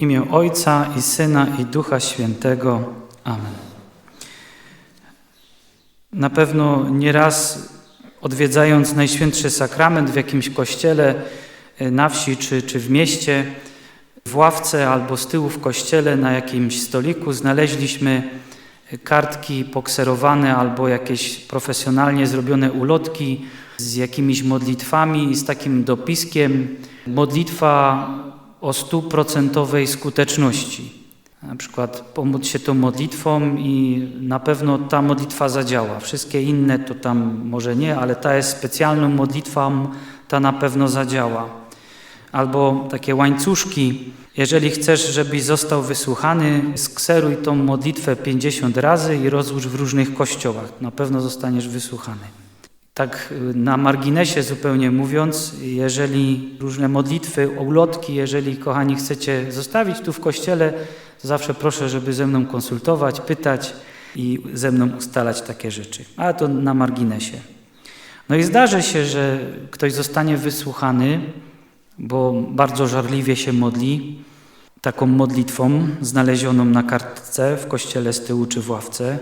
W imię Ojca i Syna i Ducha Świętego. Amen. Na pewno nieraz odwiedzając Najświętszy Sakrament w jakimś kościele e, na wsi czy, czy w mieście, w ławce albo z tyłu w kościele na jakimś stoliku znaleźliśmy kartki pokserowane albo jakieś profesjonalnie zrobione ulotki z jakimiś modlitwami i z takim dopiskiem modlitwa o stuprocentowej skuteczności. Na przykład pomóc się tą modlitwą i na pewno ta modlitwa zadziała. Wszystkie inne to tam może nie, ale ta jest specjalną modlitwą, ta na pewno zadziała. Albo takie łańcuszki. Jeżeli chcesz, żebyś został wysłuchany, skseruj tą modlitwę 50 razy i rozłóż w różnych kościołach. Na pewno zostaniesz wysłuchany. Tak y, na marginesie zupełnie mówiąc, jeżeli różne modlitwy, ulotki, jeżeli kochani chcecie zostawić tu w kościele, to zawsze proszę, żeby ze mną konsultować, pytać i ze mną ustalać takie rzeczy. Ale to na marginesie. No i zdarzy się, że ktoś zostanie wysłuchany, bo bardzo żarliwie się modli, taką modlitwą znalezioną na kartce w kościele z tyłu czy w ławce.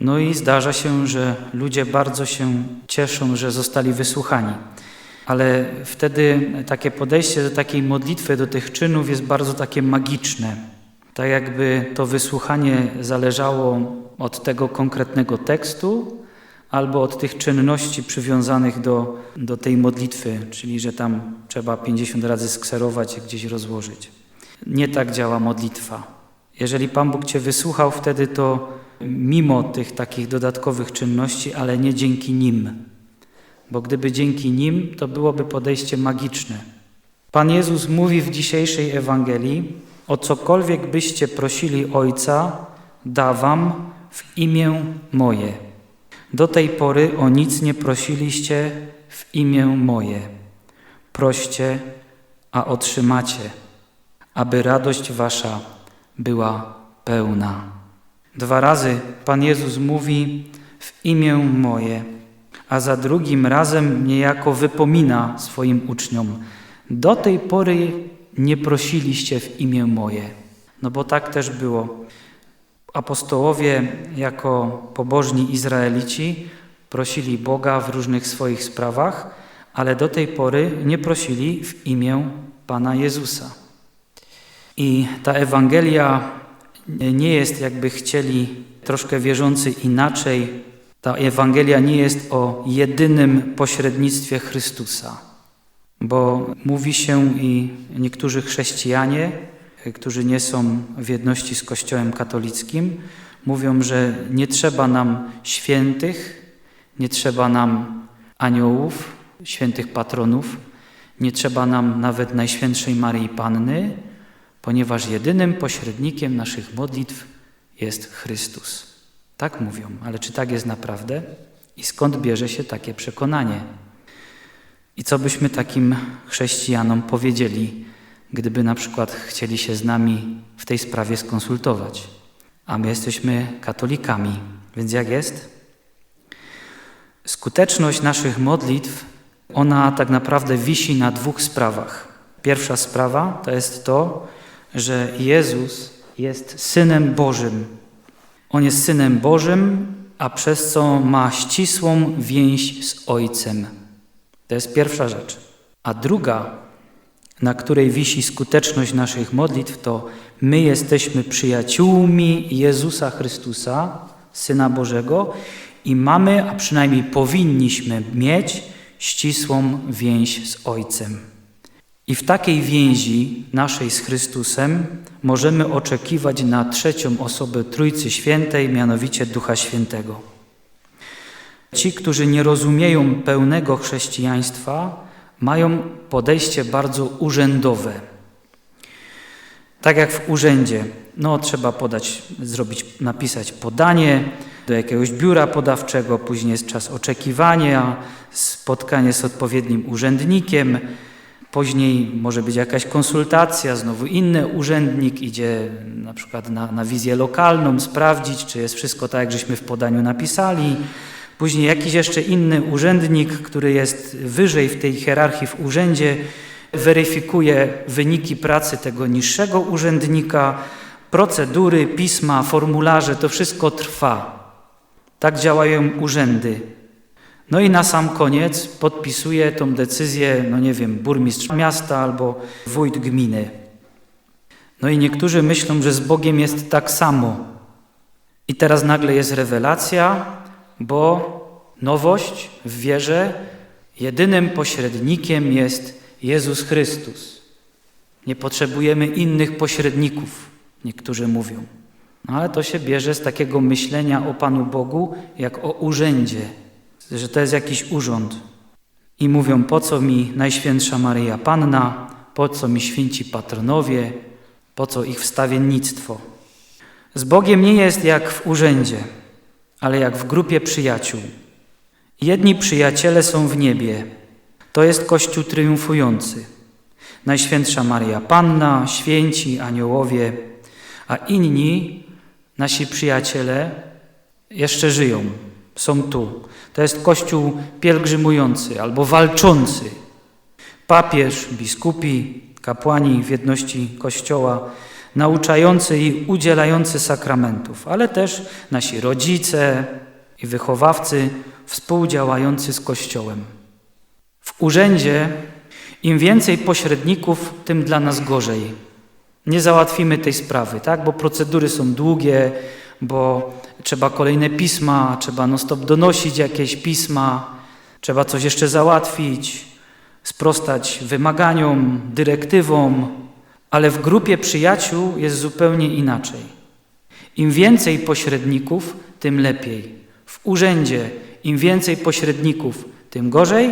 No i zdarza się, że ludzie bardzo się cieszą, że zostali wysłuchani. Ale wtedy takie podejście do takiej modlitwy, do tych czynów jest bardzo takie magiczne. Tak jakby to wysłuchanie zależało od tego konkretnego tekstu albo od tych czynności przywiązanych do, do tej modlitwy, czyli że tam trzeba 50 razy skserować gdzieś rozłożyć. Nie tak działa modlitwa. Jeżeli Pan Bóg Cię wysłuchał wtedy, to mimo tych takich dodatkowych czynności, ale nie dzięki nim. Bo gdyby dzięki nim, to byłoby podejście magiczne. Pan Jezus mówi w dzisiejszej Ewangelii, o cokolwiek byście prosili Ojca, da wam w imię moje. Do tej pory o nic nie prosiliście w imię moje. Proście, a otrzymacie, aby radość wasza była pełna. Dwa razy Pan Jezus mówi w imię moje, a za drugim razem niejako wypomina swoim uczniom: Do tej pory nie prosiliście w imię moje. No bo tak też było. Apostołowie, jako pobożni Izraelici, prosili Boga w różnych swoich sprawach, ale do tej pory nie prosili w imię Pana Jezusa. I ta Ewangelia nie jest, jakby chcieli troszkę wierzący inaczej. Ta Ewangelia nie jest o jedynym pośrednictwie Chrystusa, bo mówi się i niektórzy chrześcijanie, którzy nie są w jedności z Kościołem katolickim, mówią, że nie trzeba nam świętych, nie trzeba nam aniołów, świętych patronów, nie trzeba nam nawet Najświętszej Maryi Panny, ponieważ jedynym pośrednikiem naszych modlitw jest Chrystus. Tak mówią, ale czy tak jest naprawdę? I skąd bierze się takie przekonanie? I co byśmy takim chrześcijanom powiedzieli, gdyby na przykład chcieli się z nami w tej sprawie skonsultować? A my jesteśmy katolikami, więc jak jest? Skuteczność naszych modlitw, ona tak naprawdę wisi na dwóch sprawach. Pierwsza sprawa to jest to, że Jezus jest Synem Bożym. On jest Synem Bożym, a przez co ma ścisłą więź z Ojcem. To jest pierwsza rzecz. A druga, na której wisi skuteczność naszych modlitw, to my jesteśmy przyjaciółmi Jezusa Chrystusa, Syna Bożego, i mamy, a przynajmniej powinniśmy mieć ścisłą więź z Ojcem. I w takiej więzi naszej z Chrystusem możemy oczekiwać na trzecią osobę Trójcy Świętej, mianowicie Ducha Świętego. Ci, którzy nie rozumieją pełnego chrześcijaństwa, mają podejście bardzo urzędowe. Tak jak w urzędzie, no trzeba podać, zrobić, napisać podanie do jakiegoś biura podawczego, później jest czas oczekiwania, spotkanie z odpowiednim urzędnikiem, Później może być jakaś konsultacja, znowu inny urzędnik idzie na przykład na, na wizję lokalną, sprawdzić, czy jest wszystko tak, jak żeśmy w podaniu napisali. Później jakiś jeszcze inny urzędnik, który jest wyżej w tej hierarchii w urzędzie, weryfikuje wyniki pracy tego niższego urzędnika, procedury, pisma, formularze, to wszystko trwa. Tak działają urzędy. No i na sam koniec podpisuje tą decyzję, no nie wiem, burmistrz miasta albo wójt gminy. No i niektórzy myślą, że z Bogiem jest tak samo. I teraz nagle jest rewelacja, bo nowość w wierze, jedynym pośrednikiem jest Jezus Chrystus. Nie potrzebujemy innych pośredników, niektórzy mówią. No ale to się bierze z takiego myślenia o Panu Bogu jak o urzędzie, że to jest jakiś urząd. I mówią, po co mi Najświętsza Maryja Panna, po co mi święci patronowie, po co ich wstawiennictwo. Z Bogiem nie jest jak w urzędzie, ale jak w grupie przyjaciół. Jedni przyjaciele są w niebie. To jest Kościół triumfujący. Najświętsza Maria Panna, święci, aniołowie, a inni, nasi przyjaciele, jeszcze żyją, są tu. To jest Kościół pielgrzymujący albo walczący. Papież, biskupi, kapłani w jedności Kościoła, nauczający i udzielający sakramentów, ale też nasi rodzice i wychowawcy współdziałający z Kościołem. W urzędzie im więcej pośredników, tym dla nas gorzej. Nie załatwimy tej sprawy, tak? bo procedury są długie, bo trzeba kolejne pisma, trzeba non-stop donosić jakieś pisma, trzeba coś jeszcze załatwić, sprostać wymaganiom, dyrektywom, ale w grupie przyjaciół jest zupełnie inaczej. Im więcej pośredników, tym lepiej. W urzędzie im więcej pośredników, tym gorzej,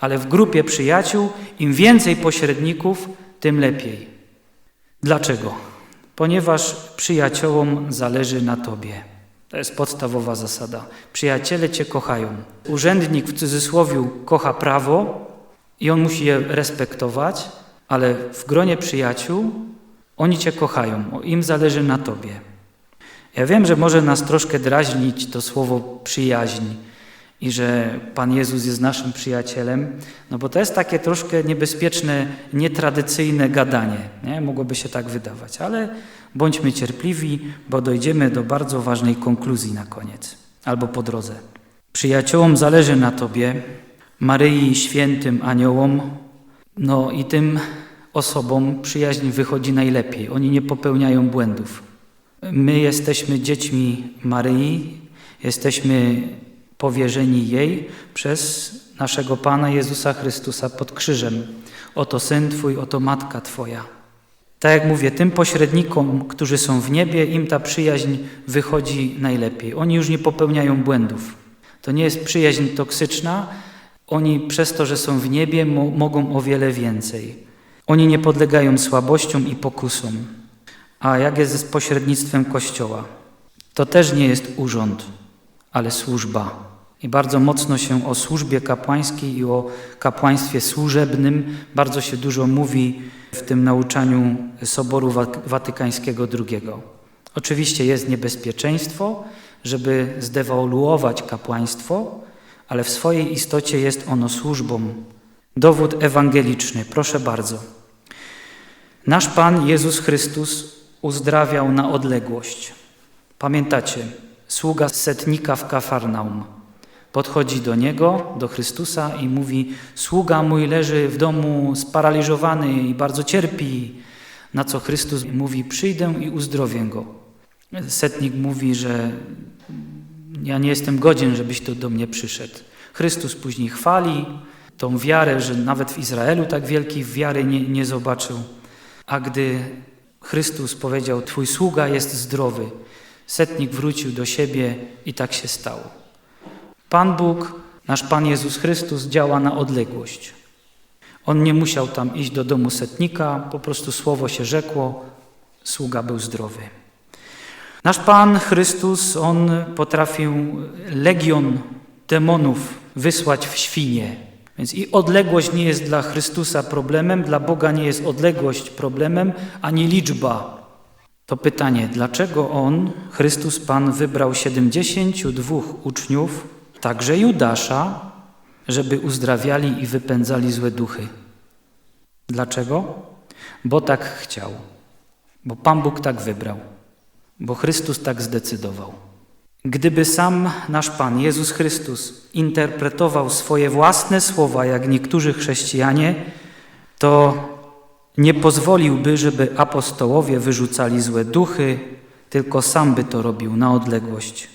ale w grupie przyjaciół im więcej pośredników, tym lepiej. Dlaczego? Ponieważ przyjaciołom zależy na tobie. To jest podstawowa zasada. Przyjaciele cię kochają. Urzędnik w cudzysłowie kocha prawo i on musi je respektować, ale w gronie przyjaciół oni cię kochają, im zależy na tobie. Ja wiem, że może nas troszkę drażnić to słowo przyjaźń i że Pan Jezus jest naszym przyjacielem, no bo to jest takie troszkę niebezpieczne, nietradycyjne gadanie. Nie? Mogłoby się tak wydawać, ale bądźmy cierpliwi, bo dojdziemy do bardzo ważnej konkluzji na koniec albo po drodze. Przyjaciołom zależy na Tobie, Maryi, świętym aniołom, no i tym osobom przyjaźń wychodzi najlepiej. Oni nie popełniają błędów. My jesteśmy dziećmi Maryi, jesteśmy powierzeni jej przez naszego Pana Jezusa Chrystusa pod krzyżem. Oto Syn Twój, oto Matka Twoja. Tak jak mówię, tym pośrednikom, którzy są w niebie, im ta przyjaźń wychodzi najlepiej. Oni już nie popełniają błędów. To nie jest przyjaźń toksyczna. Oni przez to, że są w niebie, mo mogą o wiele więcej. Oni nie podlegają słabościom i pokusom. A jak jest z pośrednictwem Kościoła? To też nie jest urząd, ale służba. I bardzo mocno się o służbie kapłańskiej i o kapłaństwie służebnym bardzo się dużo mówi w tym nauczaniu Soboru Watykańskiego II. Oczywiście jest niebezpieczeństwo, żeby zdewaluować kapłaństwo, ale w swojej istocie jest ono służbą. Dowód ewangeliczny, proszę bardzo. Nasz Pan Jezus Chrystus uzdrawiał na odległość. Pamiętacie, sługa setnika w Kafarnaum podchodzi do niego, do Chrystusa i mówi: Sługa mój leży w domu sparaliżowany i bardzo cierpi. Na co Chrystus mówi: Przyjdę i uzdrowię go. Setnik mówi, że ja nie jestem godzien, żebyś tu do mnie przyszedł. Chrystus później chwali tą wiarę, że nawet w Izraelu tak wielkiej wiary nie, nie zobaczył. A gdy Chrystus powiedział: Twój sługa jest zdrowy, setnik wrócił do siebie i tak się stało. Pan Bóg, nasz Pan Jezus Chrystus działa na odległość. On nie musiał tam iść do domu setnika, po prostu słowo się rzekło, sługa był zdrowy. Nasz Pan Chrystus, On potrafił legion demonów wysłać w świnie. Więc i odległość nie jest dla Chrystusa problemem, dla Boga nie jest odległość problemem, ani liczba. To pytanie, dlaczego On, Chrystus Pan, wybrał 72 uczniów, także Judasza, żeby uzdrawiali i wypędzali złe duchy. Dlaczego? Bo tak chciał. Bo Pan Bóg tak wybrał. Bo Chrystus tak zdecydował. Gdyby sam nasz Pan Jezus Chrystus interpretował swoje własne słowa, jak niektórzy chrześcijanie, to nie pozwoliłby, żeby apostołowie wyrzucali złe duchy, tylko sam by to robił na odległość,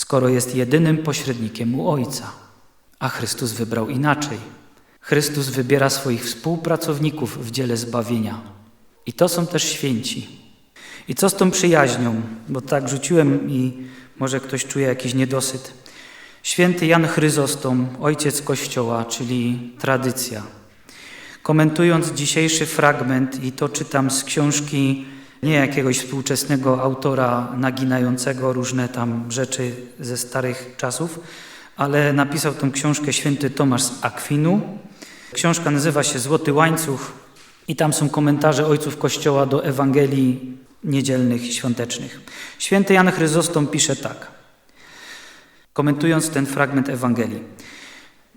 skoro jest jedynym pośrednikiem u Ojca. A Chrystus wybrał inaczej. Chrystus wybiera swoich współpracowników w dziele zbawienia. I to są też święci. I co z tą przyjaźnią? Bo tak rzuciłem i może ktoś czuje jakiś niedosyt. Święty Jan Chryzostom, ojciec Kościoła, czyli tradycja. Komentując dzisiejszy fragment, i to czytam z książki nie jakiegoś współczesnego autora naginającego różne tam rzeczy ze starych czasów, ale napisał tą książkę święty Tomasz z Akwinu. Książka nazywa się Złoty Łańcuch i tam są komentarze ojców Kościoła do Ewangelii niedzielnych i świątecznych. Święty Jan Chryzostom pisze tak, komentując ten fragment Ewangelii.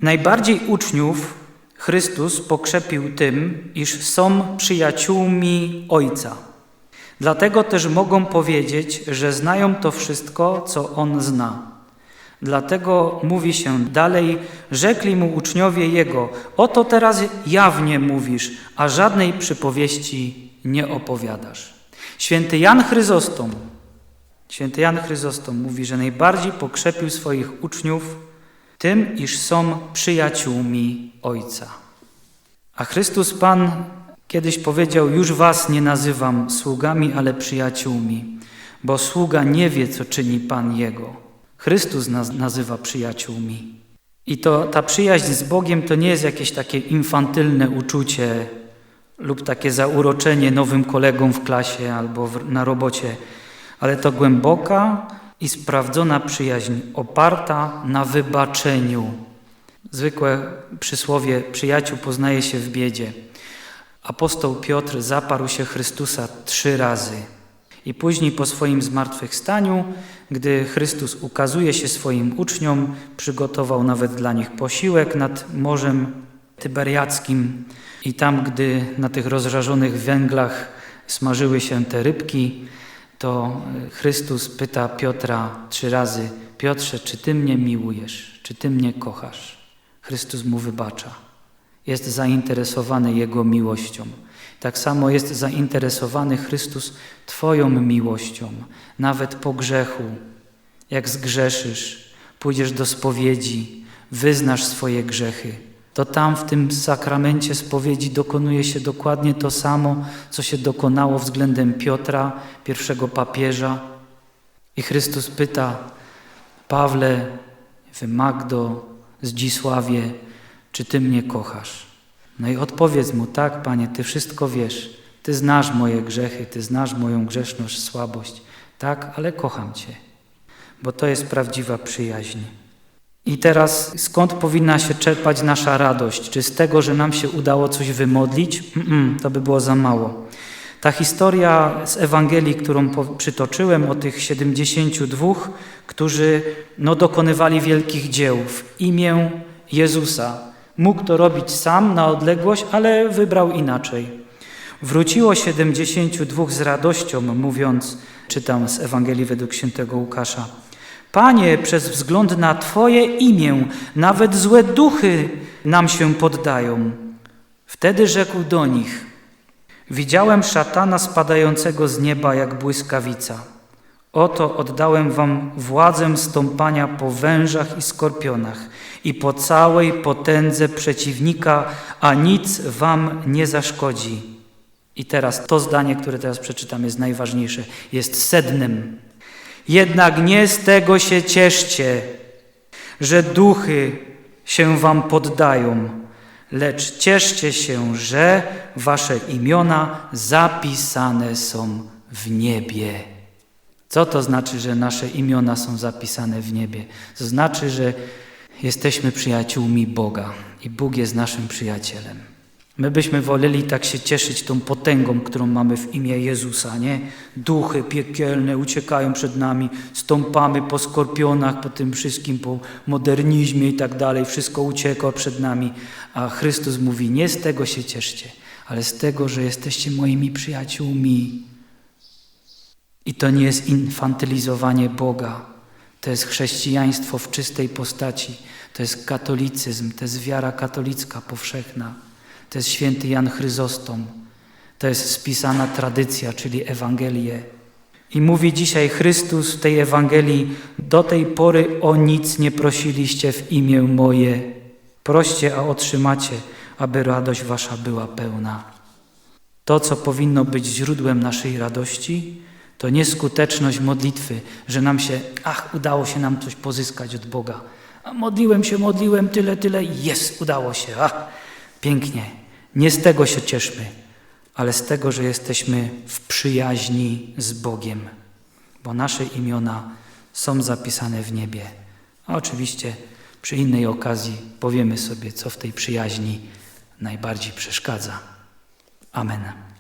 Najbardziej uczniów Chrystus pokrzepił tym, iż są przyjaciółmi Ojca. Dlatego też mogą powiedzieć, że znają to wszystko, co On zna. Dlatego mówi się dalej, rzekli mu uczniowie Jego, oto teraz jawnie mówisz, a żadnej przypowieści nie opowiadasz. Święty Jan Chryzostom, święty Jan Chryzostom mówi, że najbardziej pokrzepił swoich uczniów tym, iż są przyjaciółmi Ojca. A Chrystus Pan kiedyś powiedział, już was nie nazywam sługami, ale przyjaciółmi, bo sługa nie wie, co czyni Pan Jego. Chrystus nas nazywa przyjaciółmi. I to ta przyjaźń z Bogiem to nie jest jakieś takie infantylne uczucie lub takie zauroczenie nowym kolegom w klasie albo w, na robocie, ale to głęboka i sprawdzona przyjaźń oparta na wybaczeniu. Zwykłe przysłowie przyjaciół poznaje się w biedzie. Apostoł Piotr zaparł się Chrystusa trzy razy. I później po swoim zmartwychwstaniu, gdy Chrystus ukazuje się swoim uczniom, przygotował nawet dla nich posiłek nad Morzem Tyberiackim. I tam, gdy na tych rozżarzonych węglach smażyły się te rybki, to Chrystus pyta Piotra trzy razy: Piotrze, czy ty mnie miłujesz? Czy ty mnie kochasz? Chrystus mu wybacza. Jest zainteresowany Jego miłością. Tak samo jest zainteresowany Chrystus Twoją miłością, nawet po grzechu. Jak zgrzeszysz, pójdziesz do spowiedzi, wyznasz swoje grzechy, to tam w tym sakramencie spowiedzi dokonuje się dokładnie to samo, co się dokonało względem Piotra, pierwszego papieża. I Chrystus pyta, Pawle, Magdo, Zdzisławie, czy Ty mnie kochasz? No i odpowiedz mu, tak, Panie, Ty wszystko wiesz. Ty znasz moje grzechy, Ty znasz moją grzeszność, słabość. Tak, ale kocham Cię, bo to jest prawdziwa przyjaźń. I teraz skąd powinna się czerpać nasza radość? Czy z tego, że nam się udało coś wymodlić? Mm -mm, to by było za mało. Ta historia z Ewangelii, którą przytoczyłem o tych 72, którzy no, dokonywali wielkich dzieł w imię Jezusa. Mógł to robić sam na odległość, ale wybrał inaczej. Wróciło 72 z radością, mówiąc, czytam z Ewangelii według świętego Łukasza. Panie, przez wzgląd na Twoje imię, nawet złe duchy nam się poddają. Wtedy rzekł do nich: Widziałem szatana spadającego z nieba jak błyskawica. Oto oddałem wam władzę stąpania po wężach i skorpionach i po całej potędze przeciwnika, a nic wam nie zaszkodzi. I teraz to zdanie, które teraz przeczytam, jest najważniejsze, jest sednem. Jednak nie z tego się cieszcie, że duchy się wam poddają, lecz cieszcie się, że wasze imiona zapisane są w niebie. Co to znaczy, że nasze imiona są zapisane w niebie? To znaczy, że jesteśmy przyjaciółmi Boga i Bóg jest naszym przyjacielem. My byśmy woleli tak się cieszyć tą potęgą, którą mamy w imię Jezusa, nie? Duchy piekielne uciekają przed nami, stąpamy po skorpionach, po tym wszystkim, po modernizmie i tak dalej, wszystko ucieka przed nami, a Chrystus mówi, nie z tego się cieszcie, ale z tego, że jesteście moimi przyjaciółmi. I to nie jest infantylizowanie Boga. To jest chrześcijaństwo w czystej postaci. To jest katolicyzm, to jest wiara katolicka powszechna. To jest święty Jan Chryzostom. To jest spisana tradycja, czyli Ewangelie. I mówi dzisiaj Chrystus w tej Ewangelii: Do tej pory o nic nie prosiliście w imię moje. Proście, a otrzymacie, aby radość wasza była pełna. To, co powinno być źródłem naszej radości, to nie skuteczność modlitwy, że nam się, ach, udało się nam coś pozyskać od Boga. A modliłem się, modliłem tyle, tyle jest, udało się. Ach, pięknie. Nie z tego się cieszmy, ale z tego, że jesteśmy w przyjaźni z Bogiem, bo nasze imiona są zapisane w niebie. A oczywiście przy innej okazji powiemy sobie, co w tej przyjaźni najbardziej przeszkadza. Amen.